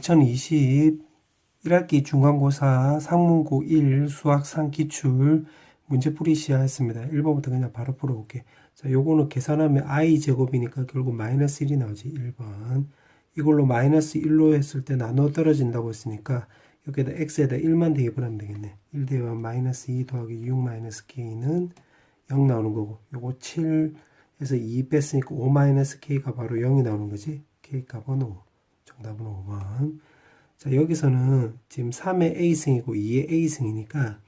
2020 1학기 중간고사 상문고 1 수학 3 기출 문제풀이 시작했습니다. 1번부터 그냥 바로 풀어볼게. 자, 요거는 계산하면 i 제곱이니까 결국 마이너스 1이 나오지. 1번. 이걸로 마이너스 1로 했을 때 나눠 떨어진다고 했으니까 여기에다 x에다 1만 대입을 하면 되겠네. 1 대입하면 마이너스 2 더하기 6 마이너스 k는 0 나오는 거고 요거 7에서 2 뺐으니까 5 마이너스 k가 바로 0이 나오는 거지. k 값은 5. 정답은 5번. 자, 여기서는 지금 3의 A승이고 2의 A승이니까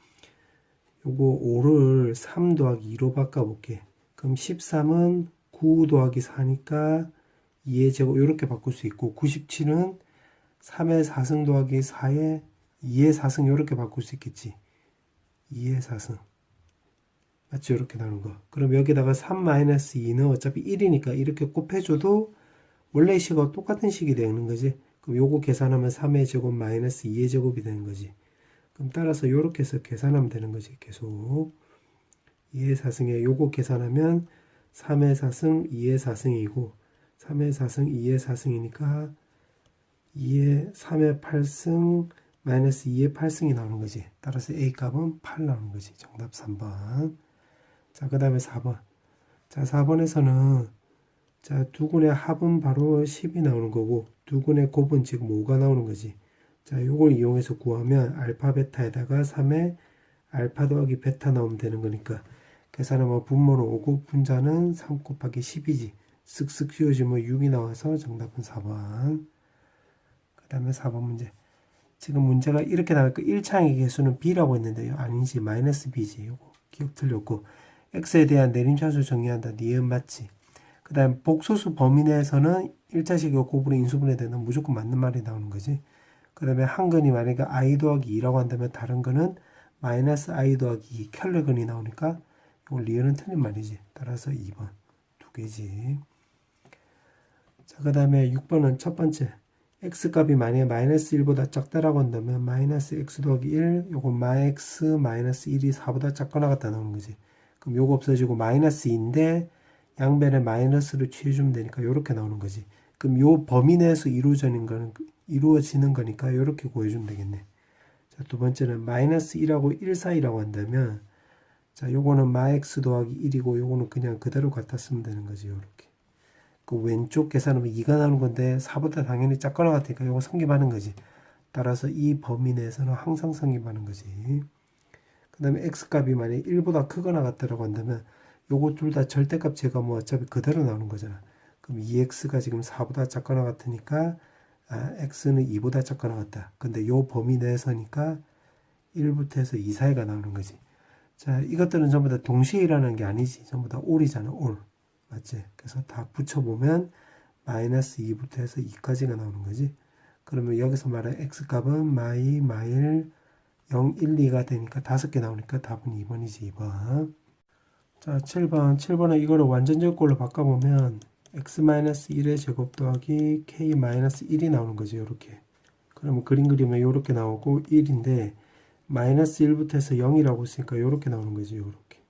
요거 5를 3 더하기 2로 바꿔볼게. 그럼 13은 9 더하기 4니까 2의 제곱 이렇게 바꿀 수 있고 97은 3의 4승 더하기 4의 2의 4승 이렇게 바꿀 수 있겠지. 2의 4승. 맞죠? 이렇게 나오는 거. 그럼 여기다가 3-2는 어차피 1이니까 이렇게 곱해줘도 원래 식하고 똑같은 식이 되는 거지. 그럼 요거 계산하면 3의 제곱 마이너스 2의 제곱이 되는 거지. 그럼 따라서 요렇게 해서 계산하면 되는 거지. 계속. 2의 4승에 요거 계산하면 3의 4승, 2의 4승이고 3의 4승, 2의 4승이니까 2의 3의 8승 마이너스 2의 8승이 나오는 거지. 따라서 A 값은 8 나오는 거지. 정답 3번. 자, 그 다음에 4번. 자, 4번에서는 자, 두근의 합은 바로 10이 나오는 거고 두근의 곱은 지금 5가 나오는 거지. 자, 요걸 이용해서 구하면 알파 베타에다가 3에 알파 더하기 베타 나오면 되는 거니까 계산하면 분모는 5고 분자는 3 곱하기 10이지. 쓱쓱 씌워지면 6이 나와서 정답은 4번. 그 다음에 4번 문제. 지금 문제가 이렇게 거 1창의 개수는 b라고 했는데요. 아니지 마이너스 b지. 요거 기억 틀렸고 x에 대한 내림차수 정의한다. 니은 맞지. 그 다음 복소수 범위 내에서는 1차식이고 곱으로 인수분해 되는 무조건 맞는 말이 나오는 거지. 그 다음에 한 근이 만약에 i 더하기 2라고 한다면 다른 거는 마이너스 i 더하기 2 켈레근이 나오니까 이걸 리얼은 틀린 말이지. 따라서 2번 두 개지. 자, 그 다음에 6번은 첫 번째. x값이 만약에 마이너스 1보다 작다라고 한다면 마이너스 x 더하기 1 요거 마x 마이너스 1이 4보다 작거나 같다 나오는 거지. 그럼 요거 없어지고 마이너스 2인데 양변에 마이너스를 취해주면 되니까 이렇게 나오는 거지. 그럼 요 범위 내에서 이루어지는 거는 이루어지는 거니까 이렇게 구해주면 되겠네. 자, 두 번째는 마이너스 1하고 1 사이라고 한다면 자, 요거는 마x 더하기 1이고 요거는 그냥 그대로 쓰면 되는 거지. 요렇게. 그 왼쪽 계산하면 2가 나오는 건데 4보다 당연히 작거나 같으니까 요거 성립하는 거지. 따라서 이 범위 내에서는 항상 성립하는 거지. 그 다음에 x값이 만약에 1보다 크거나 같다라고 한다면 요거 둘 다 절대값 제거하면 어차피 그대로 나오는 거잖아. 그럼 2x가 지금 4보다 작거나 같으니까 아, x는 2보다 작거나 같다. 근데 요 범위 내에서니까 1부터 해서 2 사이가 나오는 거지. 자, 이것들은 전부 다 동시에 일어나는 게 아니지. 전부 다 올이잖아, 올. 맞지? 그래서 다 붙여보면 마이너스 2부터 해서 2까지가 나오는 거지. 그러면 여기서 말한 x값은 마이, 마일, 0, 1, 2가 되니까 다섯 개 나오니까 답은 2번이지, 2번. 자, 7번. 7번은 이거를 완전적 걸로 바꿔보면 x-1의 제곱 더하기 k-1이 나오는 거죠. 이렇게. 그러면 그림 그리면 이렇게 나오고 1인데 마이너스 1부터 해서 0이라고 했으니까 이렇게 나오는 거죠. 이렇게.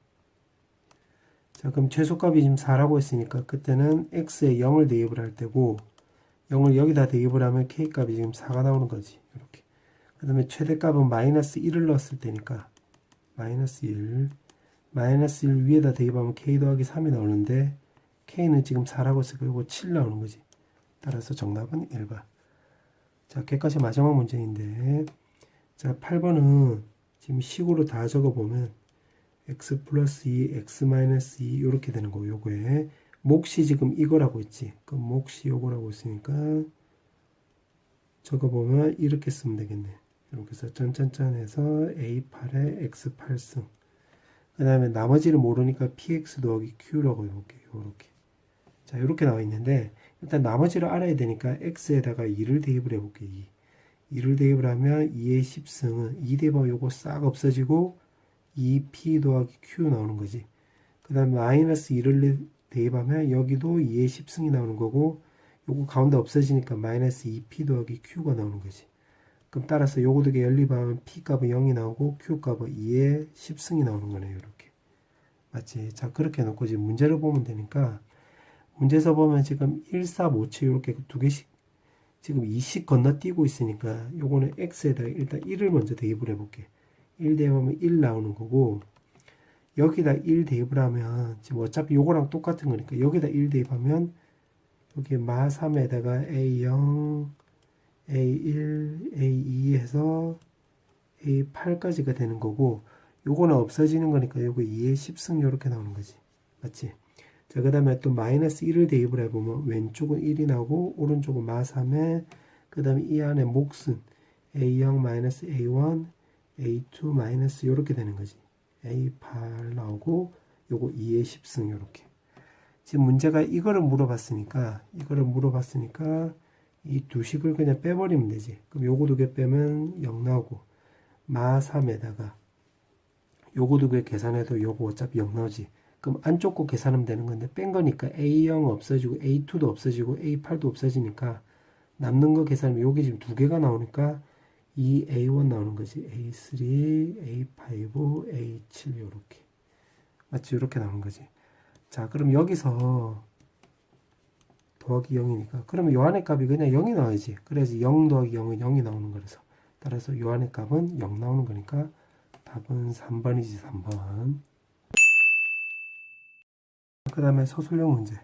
자, 그럼 최소값이 지금 4라고 했으니까 그때는 x에 0을 대입을 할 때고 0을 여기다 대입을 하면 k값이 지금 4가 나오는 거지. 이렇게. 그 다음에 최대값은 마이너스 1을 넣었을 때니까 마이너스 1 마이너스 1 위에다 대입하면 k 더하기 3이 나오는데 k는 지금 4라고 했으니까 이거 7 나오는 거지. 따라서 정답은 1번. 자, 객까지 마지막 문제인데 자, 8번은 지금 식으로 다 적어보면 x 플러스 2, x 마이너스 2 이렇게 되는 거 요거에 몫이 지금 이거라고 있지. 그럼 몫이 요거라고 있으니까 적어보면 이렇게 쓰면 되겠네. 이렇게 해서 짠짠짠 해서 A8에 X8승 그 다음에 나머지를 모르니까 px 더하기 q라고 해볼게요. 이렇게. 자, 이렇게 나와 있는데, 일단 나머지를 알아야 되니까 x에다가 2를 대입을 해볼게요. 2. 2를 대입을 하면 2의 10승은 2 대입하면 요거 싹 없어지고 2p 더하기 q 나오는 거지. 그 다음에 마이너스 2를 대입하면 여기도 2의 10승이 나오는 거고 요거 가운데 없어지니까 마이너스 2p 더하기 q가 나오는 거지. 그럼 따라서 요거 두개 연립하면 P값은 0이 나오고 Q값은 2에 10승이 나오는 거네요. 이렇게. 맞지? 자, 그렇게 해놓고 지금 문제를 보면 되니까 문제에서 보면 지금 1, 4, 5, 7 이렇게 두 개씩 지금 20 건너뛰고 있으니까 요거는 x에다가 일단 1을 먼저 대입을 해볼게. 1 대입하면 1 나오는 거고 여기다 1 대입을 하면 지금 어차피 요거랑 똑같은 거니까 여기다 1 대입하면 여기 마 3에다가 A0, A1, A2 해서 A8까지가 되는 거고 요거는 없어지는 거니까 요거 2의 10승 요렇게 나오는 거지. 맞지? 자, 그 다음에 또 마이너스 1을 대입을 해보면 왼쪽은 1이 나오고 오른쪽은 마 3에 그 다음에 이 안에 몫은 A0 마이너스 A1, A2 마이너스 요렇게 되는 거지. A8 나오고 요거 2의 10승 요렇게. 지금 문제가 이거를 물어봤으니까 이거를 물어봤으니까 이 두 식을 그냥 빼버리면 되지. 그럼 요거 두 개 빼면 0 나오고 마 3에다가 요거 두 개 계산해도 요거 어차피 0 나오지. 그럼 안쪽 거 계산하면 되는 건데 뺀 거니까 A0 없어지고 A2도 없어지고 A8도 없어지니까 남는 거 계산하면 요게 지금 두 개가 나오니까 이 A1 나오는 거지. A3, A5, A7 요렇게. 맞지? 요렇게 나오는 거지. 자, 그럼 여기서 더하기 0이니까 그러면 요 안의 값이 그냥 0이 나와야지. 그래야지 0 더하기 0은 0이 나오는 거라서. 따라서 요 안의 값은 0 나오는 거니까 답은 3번이지 3번. 그 다음에 서술형 문제.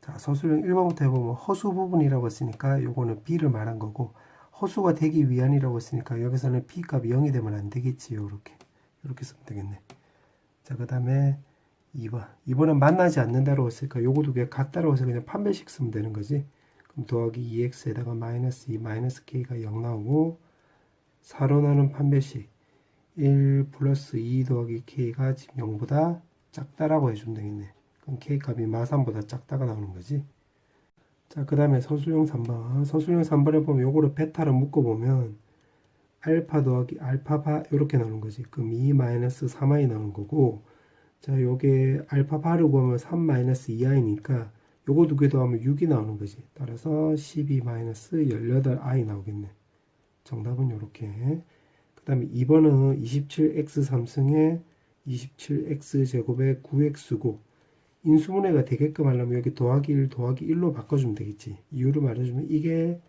자, 서술형 1번부터 해보면 허수 부분이라고 했으니까 요거는 B를 말한 거고 허수가 되기 위한이라고 했으니까 여기서는 B 값이 0이 되면 안 되겠지. 요렇게. 요렇게 쓰면 되겠네. 자, 그 다음에 2번. 2번은 만나지 않는다라고 했으니까 두개 같다라고 해서 그냥 판별식 쓰면 되는 거지. 그럼 더하기 2x에다가 마이너스 2 마이너스 k가 0 나오고 4로 나눈 판별식 1 플러스 2 더하기 k가 지금 0보다 작다라고 해주면 되겠네. 그럼 k 값이 마3보다 작다가 나오는 거지. 자, 그 다음에 서술형 3번. 서술형 3번에 보면 요거를 베타로 묶어보면 알파 더하기 알파바 이렇게 나오는 거지. 그럼 2 마이너스 3i 나오는 거고 자, 요게 알파 바를 구하면 3 마이너스 2i니까 요거 두 개 더하면 6이 나오는 거지. 따라서 12 마이너스 18i 나오겠네. 정답은 요렇게. 그 다음에 2번은 27x 3승에 27x 제곱에 9x고 인수분해가 되게끔 하려면 여기 더하기 1 더하기 1로 바꿔주면 되겠지. 이유를 말해주면 이게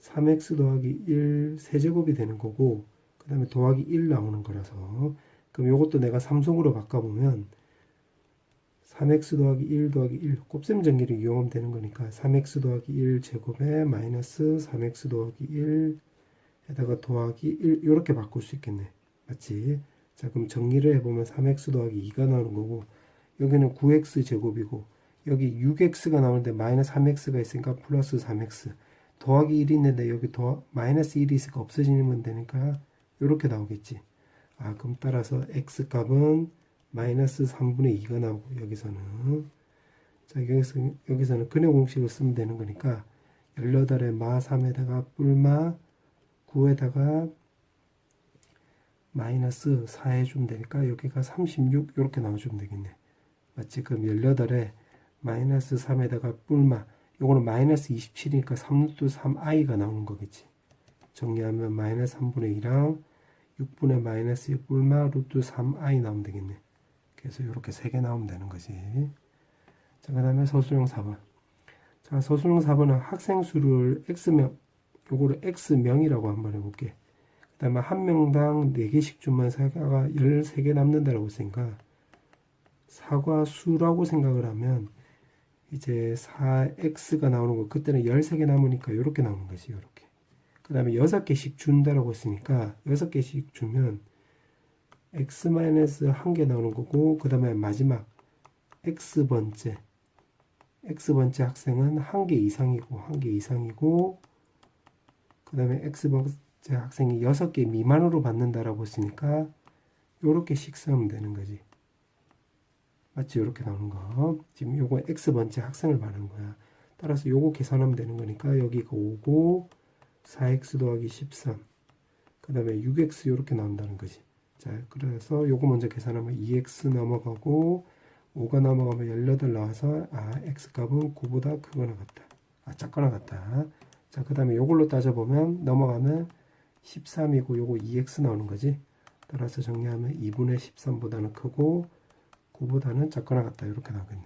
3x 더하기 1 세제곱이 되는 거고 그 다음에 더하기 1 나오는 거라서 그럼 이것도 내가 삼성으로 바꿔보면 3x 더하기 1 더하기 1 곱셈 정리를 이용하면 되는 거니까 3x 더하기 1 제곱에 마이너스 3x 더하기 1 에다가 더하기 1 이렇게 바꿀 수 있겠네. 맞지? 자 그럼 정리를 해보면 3x 더하기 2가 나오는 거고 여기는 9x 제곱이고 여기 6x가 나오는데 마이너스 3x가 있으니까 플러스 3x 더하기 1이 있는데 여기 더 마이너스 1이 있으니까 없어지면 되니까 이렇게 나오겠지 아 그럼 따라서 x 값은 마이너스 3분의 2가 나오고 여기서는. 자 여기서, 여기서는 근의 공식을 쓰면 되는 거니까 18에 마 3에다가 뿔마 9에다가 마이너스 4 해주면 되니까 여기가 36 이렇게 나와주면 되겠네. 맞지? 그럼 18에 마이너스 3에다가 뿔마 요거는 마이너스 27이니까 3루트 3i가 나오는 거겠지. 정리하면 마이너스 3분의 2랑 6분의 마이너스 6 뿔마 루트 3i 나오면 되겠네. 그래서 이렇게 세개 나오면 되는 거지. 자, 그 다음에 서술형 4번 자 서술형 4번은 학생 수를 x명 요거를 x명이라고 한번 해볼게. 그 다음에 한 명당 4개씩 주면 사과가 13개 남는다라고 했으니까 사과 수라고 생각을 하면 이제 4x가 나오는 거 그때는 13개 남으니까 이렇게 나오는 거지 이렇게 그 다음에 6개씩 준다라고 했으니까 6개씩 주면 x-1개 나오는 거고 그 다음에 마지막 x번째 x번째 학생은 한 개 이상이고 한 개 이상이고 그 다음에 x번째 학생이 6개 미만으로 받는다라고 했으니까 요렇게 식수하면 되는 거지 맞지? 이렇게 나오는 거. 지금 요거 x번째 학생을 말하는 거야. 따라서 요거 계산하면 되는 거니까 여기가 5고 4x 더하기 13. 그 다음에 6x 이렇게 나온다는 거지. 자, 그래서 요거 먼저 계산하면 2x 넘어가고 5가 넘어가면 18 나와서 아, x값은 9보다 크거나 같다. 아, 작거나 같다. 자, 그 다음에 요걸로 따져보면 넘어가면 13이고 요거 2x 나오는 거지. 따라서 정리하면 2분의 13보다는 크고 9보다는 작거나 같다. 이렇게 나오겠네.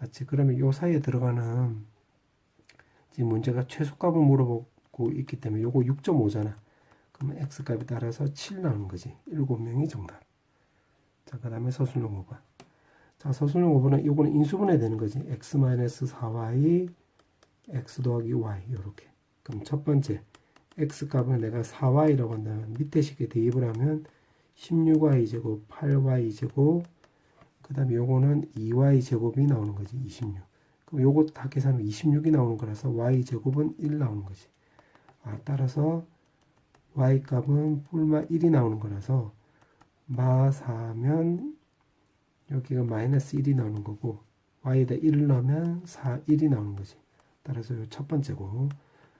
맞지? 그러면 요 사이에 들어가는 지금 문제가 최소값을 물어보고 있기 때문에 요거 6.5잖아. 그러면 x값에 따라서 7 나오는 거지. 7명이 정답. 자, 그 다음에 서술형 5번. 자, 서술형 5번은 요거는 인수분해 되는 거지. x-4y, x 더하기 y, 요렇게. 그럼 첫 번째, x값을 내가 4y라고 한다면 밑에 식에 대입을 하면 16y제곱, 8y제곱, 그 다음에 요거는 2y제곱이 나오는 거지. 26. 그럼 요거 다 계산하면 26이 나오는 거라서 y제곱은 1 나오는 거지. 아, 따라서 y값은 뿔마 1이 나오는 거라서 마 4면 여기가 마이너스 1이 나오는 거고 y에다 1을 넣으면 4, 1이 나오는 거지. 따라서 요첫 번째고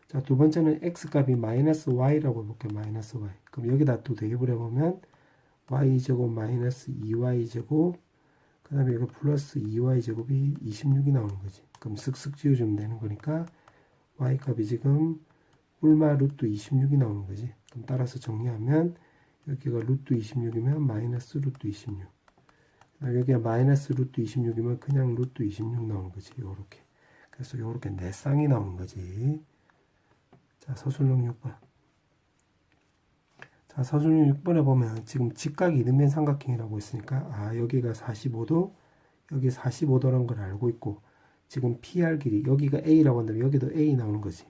자, 두 번째는 x값이 마이너스 y라고 해볼게요. 마이너스 y. 그럼 여기다 또 대입을 해보면 y제곱 마이너스 2y제곱 그 다음에 여기 플러스 2y제곱이 26이 나오는 거지. 그럼 쓱쓱 지워주면 되는 거니까 y값이 지금 뿔마 루트 26이 나오는 거지. 그럼 따라서 정리하면 여기가 루트 26이면 마이너스 루트 26. 그다음에 여기가 마이너스 루트 26이면 그냥 루트 26 나오는 거지. 요렇게. 그래서 요렇게 네 쌍이 나오는 거지. 자, 서술형 6번. 자, 서술형 6번에 보면 지금 직각 이등변 삼각형이라고 있으니까 아, 여기가 45도, 여기 45도라는 걸 알고 있고 지금 PR 길이 여기가 A라고 한다면 여기도 A 나오는 거지.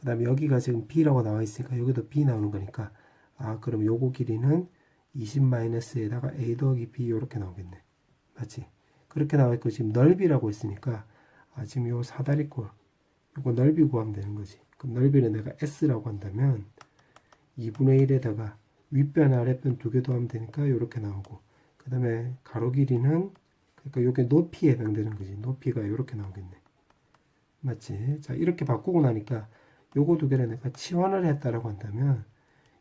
그 다음에 여기가 지금 B라고 나와 있으니까 여기도 B 나오는 거니까 아 그럼 요거 길이는 20-에다가 A 더하기 B 이렇게 나오겠네. 맞지? 그렇게 나와 있고 지금 넓이라고 있으니까 아 지금 요 사다리꼴 요거 넓이 구하면 되는 거지. 그럼 넓이는 내가 S라고 한다면 2분의 1에다가 윗변 아랫변 두 개 더하면 되니까 이렇게 나오고 그 다음에 가로 길이는 그러니까 요게 높이에 해당되는 거지. 높이가 이렇게 나오겠네. 맞지? 자 이렇게 바꾸고 나니까 요거 두 개를 내가 치환을 했다라고 한다면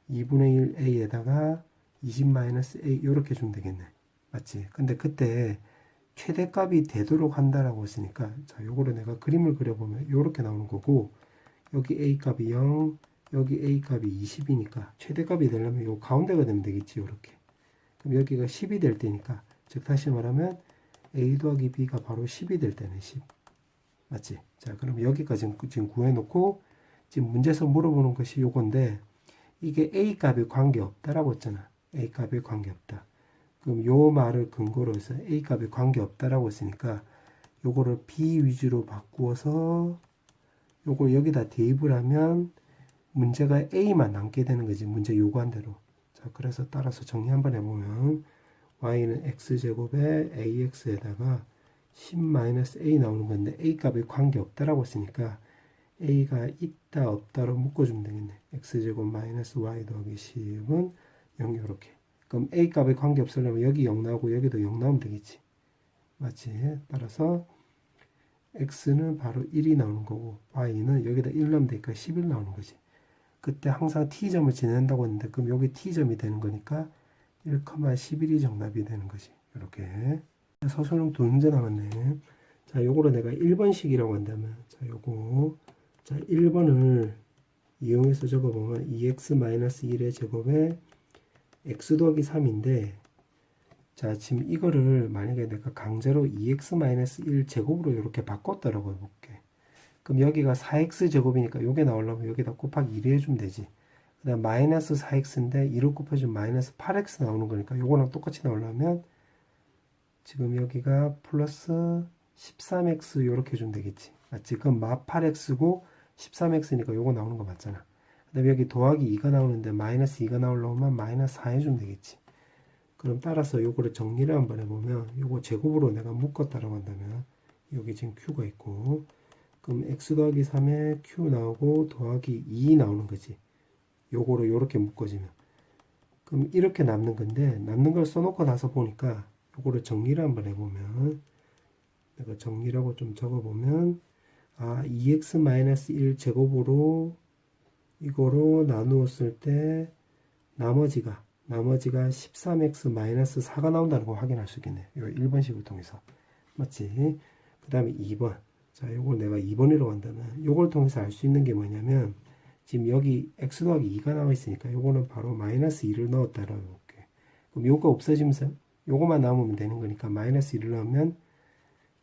2분의 1a에다가 20-a 이렇게 주면 되겠네. 맞지? 근데 그때 최대값이 되도록 한다라고 했으니까 자 요거를 내가 그림을 그려보면 이렇게 나오는 거고 여기 a 값이 0 여기 a 값이 20이니까 최대값이 되려면 요 가운데가 되면 되겠지 이렇게 그럼 여기가 10이 될 때니까 즉 다시 말하면 a 더하기 b가 바로 10이 될 때는 10 맞지? 자 그럼 여기까지 지금 구해놓고 지금 문제에서 물어보는 것이 요건데 이게 a 값이 관계없다라고 했잖아. A 값이 관계없다. 그럼 요 말을 근거로 해서 a 값이 관계없다라고 했으니까 요거를 b 위주로 바꾸어서 요걸 여기다 대입을 하면 문제가 a만 남게 되는 거지. 문제 요구한 대로. 자 그래서 따라서 정리 한번 해보면 y는 x제곱에 ax에다가 10-a 나오는 건데 a 값이 관계없다라고 했으니까 a가 있다 없다로 묶어주면 되겠네. X제곱 마이너스 y 더하기 10은 0 이렇게. 그럼 a 값에 관계없으려면 여기 0 나오고 여기도 0 나오면 되겠지. 맞지 따라서 x는 바로 1이 나오는 거고 y는 여기다 1 넣으면 되니까 11 나오는 거지. 그때 항상 t점을 지낸다고 했는데 그럼 여기 t점이 되는 거니까 1,11이 정답이 되는 거지. 이렇게. 서술형 두 문제 남았네. 자 요거를 내가 1번식이라고 한다면 자 요거 자 1번을 이용해서 적어보면 2x-1의 제곱에 x 더하기 3인데 자 지금 이거를 만약에 내가 강제로 2x-1 제곱으로 이렇게 바꿨다라고 해볼게 그럼 여기가 4x 제곱이니까 요게 나오려면 여기다 곱하기 1 해주면 되지 그 다음 마이너스 4x인데 1을 곱해주면 마이너스 8x 나오는 거니까 요거랑 똑같이 나오려면 지금 여기가 플러스 13x 요렇게 해주면 되겠지? 그럼 마 8x고 13x니까 요거 나오는 거 맞잖아. 그 다음에 여기 더하기 2가 나오는데 마이너스 2가 나오려면 마이너스 4 해주면 되겠지. 그럼 따라서 요거를 정리를 한번 해보면 요거 제곱으로 내가 묶었다라고 한다면 여기 지금 q가 있고 그럼 x 더하기 3에 q 나오고 더하기 2 나오는 거지. 요거를 요렇게 묶어지면. 그럼 이렇게 남는 건데 남는 걸 써놓고 나서 보니까 요거를 정리를 한번 해보면 내가 정리라고 좀 적어보면 아 2x-1 제곱으로 이거로 나누었을 때 나머지가 나머지가 13x-4가 나온다는 거 확인할 수 있겠네. 요 1번식을 통해서. 맞지? 그 다음에 2번. 자, 요걸 내가 2번이라고 한다면 요걸 통해서 알 수 있는 게 뭐냐면 지금 여기 x 더하기 2가 나와 있으니까 요거는 바로 마이너스 2를 넣었다라고 볼게. 그럼 요거 없어지면서 요거만 남으면 되는 거니까 마이너스 1을 넣으면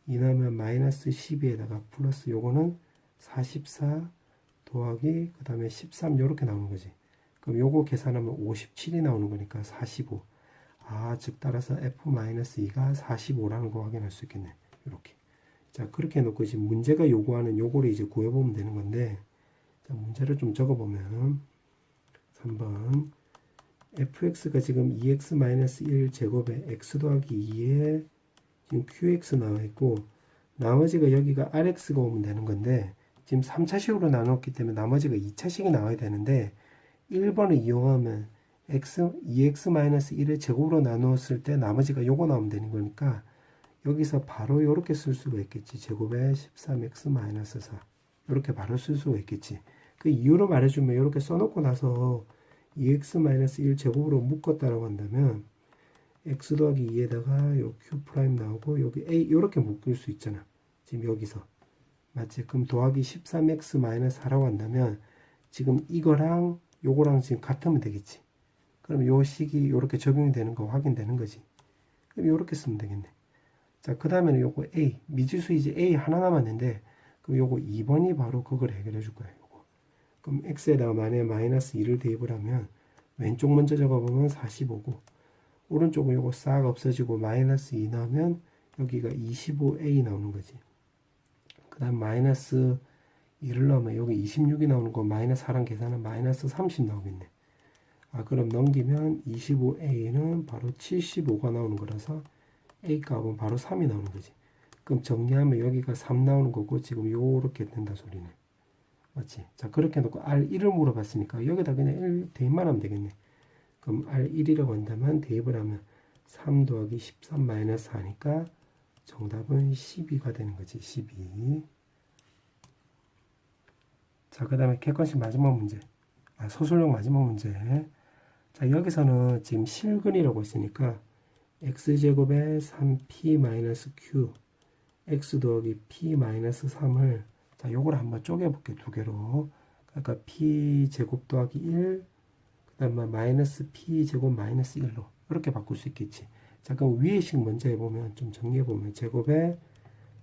2 넣으면 마이너스 12에다가 플러스 요거는 44 더하기 그 다음에 13 요렇게 나오는 거지. 그럼 요거 계산하면 57이 나오는 거니까 45. 아, 즉 따라서 f-2가 45라는 거 확인할 수 있겠네. 이렇게. 자, 그렇게 해놓고 이제 문제가 요구하는 요거를 이제 구해보면 되는 건데, 자, 문제를 좀 적어보면, 3번. fx가 지금 2x-1 제곱에 x 더하기 2에 지금 qx 나와 있고, 나머지가 여기가 rx가 오면 되는 건데, 지금 3차식으로 나눴기 때문에 나머지가 2차식이 나와야 되는데, 1번을 이용하면 x, 2x-1의 제곱으로 나누었을 때 나머지가 요거 나오면 되는 거니까 여기서 바로 이렇게 쓸 수가 있겠지. 제곱에 13x-4 이렇게 바로 쓸 수가 있겠지. 그 이유로 말해주면 이렇게 써놓고 나서 2x-1 제곱으로 묶었다라고 한다면 x 더하기 2에다가 요 q 프라임 나오고 여기 a 이렇게 묶을 수 있잖아. 지금 여기서 맞지? 그럼 더하기 13x-4라고 한다면 지금 이거랑 요거랑 지금 같으면 되겠지. 그럼 요 식이 이렇게 적용이 되는 거 확인되는 거지. 그럼 이렇게 쓰면 되겠네. 자, 그 다음에는 요거 A, 미지수 이제 A 하나 남았는데, 그럼 요거 2번이 바로 그걸 해결해 줄 거예요. 요거. 그럼 X에다가 만약에 마이너스 2를 대입을 하면, 왼쪽 먼저 적어보면 45고, 오른쪽은 요거 싹 없어지고, 마이너스 2 나오면, 여기가 25A 나오는 거지. 그 다음 마이너스 2를 넣으면 여기 26이 나오는 거 마이너스 4랑 계산하면 마이너스 30 나오겠네. 아, 그럼 넘기면 25A는 바로 75가 나오는 거라서 A 값은 바로 3이 나오는 거지. 그럼 정리하면 여기가 3 나오는 거고 지금 요렇게 된다 소리네. 맞지? 자, 그렇게 해놓고 R1을 물어봤으니까 여기다 그냥 1 대입만 하면 되겠네. 그럼 R1이라고 한다면 대입을 하면 3 더하기 13 마이너스 4니까 정답은 12가 되는 거지. 12. 자, 그 다음에 객관식 마지막 문제. 아, 소술용 마지막 문제. 자, 여기서는 지금 실근이라고 있으니까 x제곱에 3p-q x 더하기 p-3을 자, 요걸 한번 쪼개볼게 두 개로. 그러니까 p제곱 더하기 1, 그 다음에 마이너스 p제곱 마이너스 1로 이렇게 바꿀 수 있겠지. 자, 그럼 위에 식 먼저 해보면 좀 정리해보면 제곱에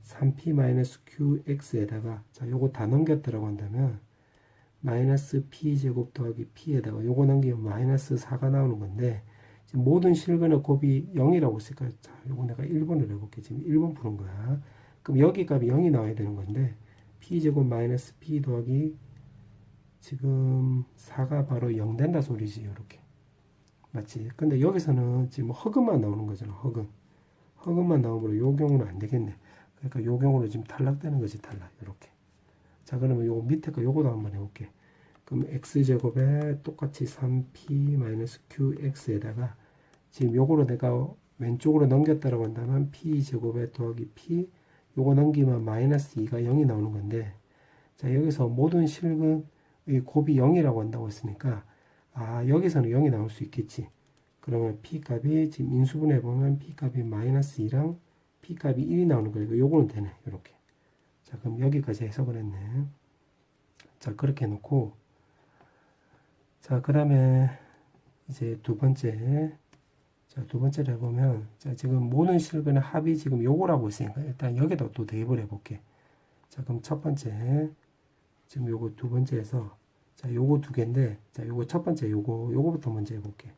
3p-qx에다가 자, 요거 다 넘겼다라고 한다면 마이너스 p제곱 더하기 p에다가 요거 넘기면 마이너스 4가 나오는 건데 모든 실근의 곱이 0이라고 했으니까 자, 요거 내가 1번을 해볼게. 지금 1번 푸는 거야. 그럼 여기 값이 0이 나와야 되는 건데 p제곱 마이너스 p 더하기 지금 4가 바로 0 된다 소리지 이렇게. 맞지? 근데 여기서는 지금 허근만 나오는 거잖아 허근 허근만 나오므로 요 경우는 안 되겠네. 그러니까 요 경우는 지금 탈락되는 거지 탈락. 이렇게. 자 그러면 요 밑에 거 요거도 한번 해볼게. 그럼 x제곱에 똑같이 3p-qx에다가 지금 요거로 내가 왼쪽으로 넘겼다라고 한다면 p제곱에 더하기 p 요거 넘기면 마이너스 2가 0이 나오는 건데 자 여기서 모든 실근의 곱이 0이라고 한다고 했으니까 아 여기서는 0이 나올 수 있겠지. 그러면 p 값이 지금 인수분해 보면 p 값이 마이너스 2랑 p 값이 1이 나오는 거니까 요거는 되네 이렇게. 자 그럼 여기까지 해석을 했네. 자 그렇게 해놓고. 자그 다음에 이제 두 번째. 자, 두 번째로 해보면, 자, 지금 모든 실근의 합이 지금 요거라고 있으니까, 일단 여기다 또 대입을 해볼게. 자, 그럼 첫 번째, 지금 요거 두 번째에서, 자, 요거 두 개인데, 자, 요거 첫 번째, 요거, 요거부터 먼저 해볼게.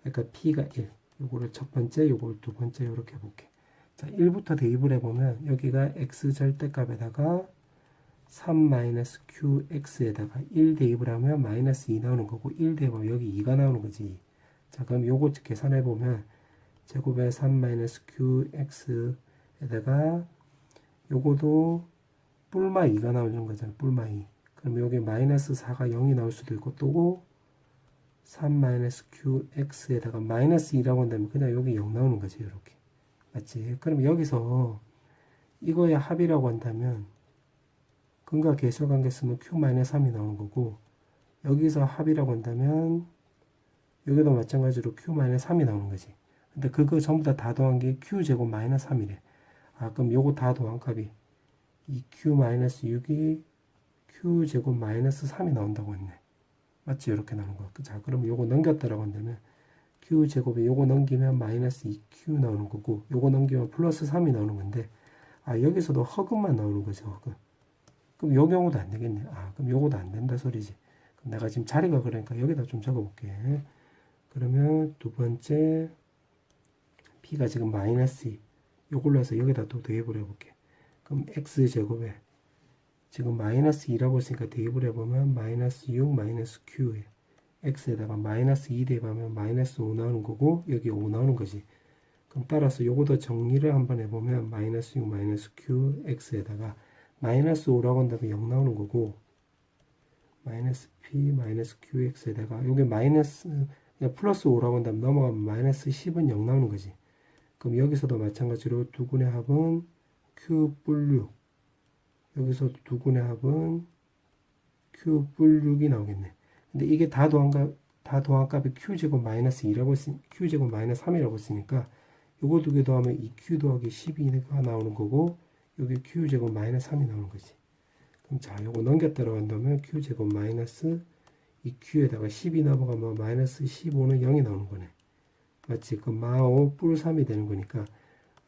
그러니까 P가 1. 요거를 첫 번째, 요걸 두 번째, 요렇게 해볼게. 자, 1부터 대입을 해보면, 여기가 X 절대값에다가 3-QX에다가 1 대입을 하면 마이너스 2 나오는 거고, 1 대입하면 여기 2가 나오는 거지. 자, 그럼 요거 계산해 보면 제곱에 3-qx에다가 요거도 뿔마 2가 나오는 거잖아요. 뿔마 2. 그럼 여기 마이너스 4가 0이 나올 수도 있고 또고 3-qx에다가 마이너스 2라고 한다면 그냥 여기 0 나오는 거지. 이렇게. 맞지? 그럼 여기서 이거의 합이라고 한다면 근과 계수 관계 쓰면 q-3이 나오는 거고 여기서 합이라고 한다면 여기도 마찬가지로 q-3이 나오는 거지. 근데 그거 전부 다 다 더한 게 q제곱 마이너스 3이래. 아, 그럼 요거 다 더한 값이 2q-6이 q제곱 마이너스 3이 나온다고 했네. 맞지? 이렇게 나오는 거. 자, 그럼 요거 넘겼다라고 한다면 q제곱에 요거 넘기면 마이너스 2q 나오는 거고 요거 넘기면 플러스 3이 나오는 건데 아, 여기서도 허근만 나오는 거죠. 허근. 그럼 요 경우도 안 되겠네. 아, 그럼 요거도 안 된다 소리지. 그럼 내가 지금 자리가 그러니까 여기다 좀 적어볼게. 그러면 두 번째 P가 지금 마이너스 2. 요걸로 해서 여기다 또 대입을 해볼게. 그럼 X제곱에 지금 마이너스 2라고 했으니까 대입을 해보면 마이너스 6 마이너스 Q에 X에다가 마이너스 2 대입하면 마이너스 5 나오는 거고 여기 5 나오는 거지. 그럼 따라서 요거도 정리를 한번 해보면 마이너스 6 마이너스 Q X에다가 마이너스 5라고 한다면 0 나오는 거고 마이너스 P 마이너스 QX에다가 요게 마이너스 플러스 5라고 한다면 넘어가면 마이너스 10은 0 나오는 거지. 그럼 여기서도 마찬가지로 두 군의 합은 Q 뿔 6. 여기서 두 군의 합은 Q 뿔 6이 나오겠네. 근데 이게 다 도항값, 다 도항값이 Q제곱 마이너스 2라고 했으니, Q제곱 마이너스 3이라고 했으니까 요거 두 개 더하면 2Q 더하기 12가 나오는 거고 여기 Q제곱 마이너스 3이 나오는 거지. 그럼 자, 요거 넘겼다고 한다면 Q제곱 마이너스 2Q에다가 10이 넘어가면 마이너스 15는 0이 나오는 거네. 맞지? 그 마5 뿔 3이 되는 거니까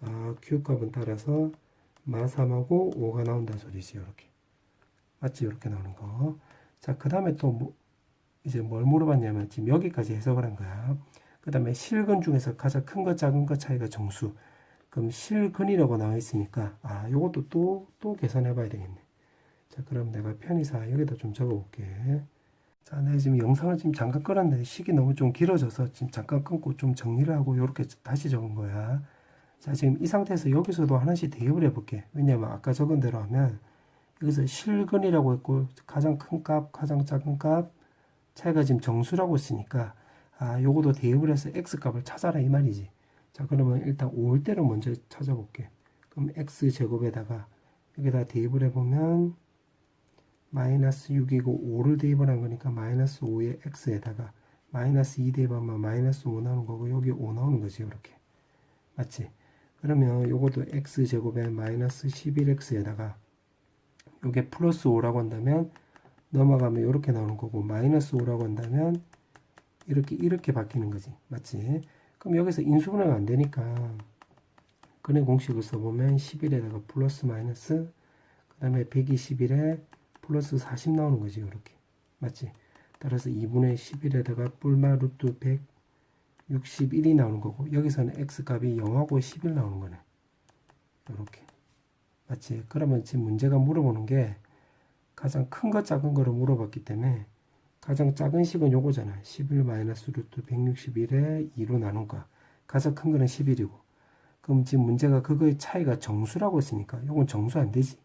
아, Q값은 따라서 마 3하고 5가 나온다 소리지 이렇게 맞지? 이렇게 나오는 거. 자, 그 다음에 또 뭐, 이제 뭘 물어봤냐면 지금 여기까지 해석을 한 거야. 그 다음에 실근 중에서 가장 큰 것, 작은 것 차이가 정수. 그럼 실근이라고 나와 있으니까 아, 요것도 또, 또 계산해 봐야 되겠네. 자, 그럼 내가 편의사 여기다 좀 적어 볼게. 자, 내가 지금 영상을 지금 잠깐 끌었는데 시기 너무 좀 길어져서 지금 잠깐 끊고 좀 정리를 하고 이렇게 다시 적은 거야. 자, 지금 이 상태에서 여기서도 하나씩 대입을 해볼게. 왜냐면 아까 적은 대로 하면 여기서 실근이라고 했고 가장 큰 값, 가장 작은 값 차이가 지금 정수라고 했으니까 아, 요거도 대입을 해서 x 값을 찾아라 이 말이지. 자, 그러면 일단 5일 때를 먼저 찾아볼게. 그럼 x 제곱에다가 여기다 대입을 해보면 마이너스 6이고 5를 대입을 한 거니까 마이너스 5의 x에다가 마이너스 2 대입하면 마이너스 5 나오는 거고 여기 5 나오는 거지 이렇게 맞지? 그러면 요것도 x 제곱에 마이너스 11x에다가 요게 플러스 5라고 한다면 넘어가면 이렇게 나오는 거고 마이너스 5라고 한다면 이렇게 이렇게 바뀌는 거지 맞지? 그럼 여기서 인수분해가 안 되니까 근의 공식을 써보면 11에다가 플러스 마이너스 그 다음에 121에 플러스 40 나오는 거지 이렇게 맞지? 따라서 2분의 11에다가 뿔마 루트 161이 나오는 거고 여기서는 x값이 0하고 11 나오는 거네 이렇게 맞지? 그러면 지금 문제가 물어보는 게 가장 큰 거 작은 거를 물어봤기 때문에 가장 작은 식은 요거잖아 11 마이너스 루트 161에 2로 나눈 거 가장 큰 거는 11이고 그럼 지금 문제가 그거의 차이가 정수라고 했으니까 요건 정수 안 되지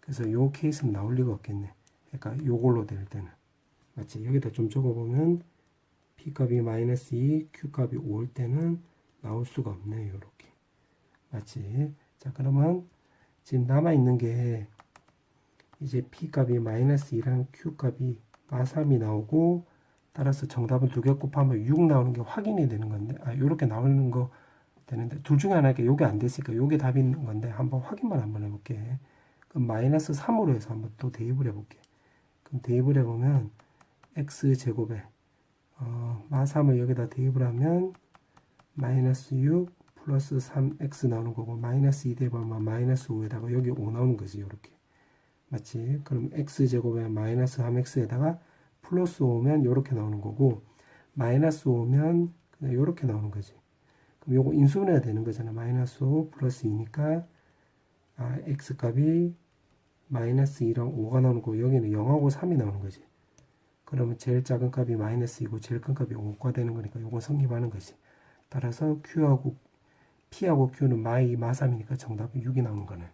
그래서 요 케이스는 나올 리가 없겠네. 그러니까 요걸로 될 때는. 맞지? 여기다 좀 적어보면 P값이 마이너스 2, Q값이 5일 때는 나올 수가 없네. 요렇게. 맞지? 자, 그러면 지금 남아있는 게 이제 P값이 마이너스 2랑 Q값이 마3이 나오고 따라서 정답은 두 개 곱하면 6 나오는 게 확인이 되는 건데 아 요렇게 나오는 거 되는데 둘 중에 하나가 요게 안 됐으니까 요게 답이 건데 한번 확인만 한번 해볼게. 그럼 마이너스 3으로 해서 한번 또 대입을 해볼게. 그럼 대입을 해보면 x 제곱에 어, 마 3을 여기다 대입을 하면 마이너스 6 플러스 3x 나오는 거고 마이너스 2 대입하면 마이너스 5에다가 여기 5 나오는 거지 이렇게 맞지? 그럼 x 제곱에 마이너스 3x에다가 플러스 5면 이렇게 나오는 거고 마이너스 5면 그냥 이렇게 나오는 거지. 그럼 요거 인수분해가 되는 거잖아. 마이너스 5 플러스 2니까 아, x 값이 마이너스 2랑 5가 나오는 거 여기는 0하고 3이 나오는 거지. 그러면 제일 작은 값이 마이너스이고 제일 큰 값이 5가 되는 거니까 요건 성립하는 거지. 따라서 Q하고 P하고 Q는 마이 마3이니까 정답은 6이 나오는 거네.